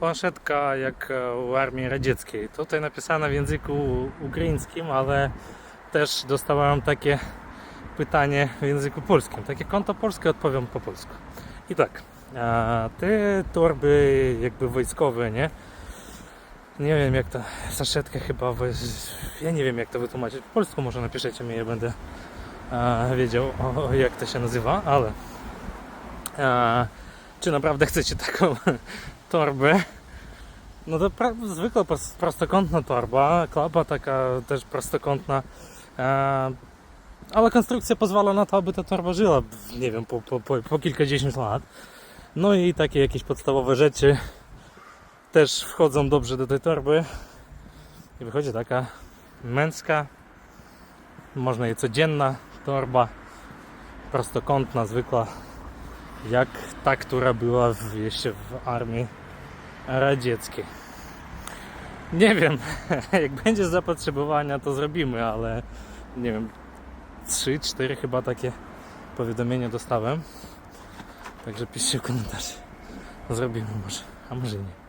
planszetka jak e, u armii radzieckiej. Tutaj napisana w języku ukraińskim, ale też dostałem takie pytanie w języku polskim. Takie konto polskie odpowiem po polsku. I tak, te torby jakby wojskowe, nie? Nie wiem jak to, saszetka chyba, ja nie wiem jak to wytłumaczyć. Po polsku może napiszecie mi, ja będę wiedział o, jak to się nazywa, ale czy naprawdę chcecie taką torbę? No to zwykła pros- prostokątna torba, klapa taka też prostokątna, e, ale konstrukcja pozwala na to, aby ta torba żyła, nie wiem, po, po, po, po kilkadziesiąt lat. No i takie jakieś podstawowe rzeczy też wchodzą dobrze do tej torby. I wychodzi taka męska, można jej codzienna torba, prostokątna, zwykła, jak ta, która była w, jeszcze w armii radzieckiej. Nie wiem, jak będzie zapotrzebowania, to zrobimy, ale nie wiem, 3-4 chyba takie powiadomienia dostałem. Także piszcie w komentarzu. Zrobimy może, a może nie.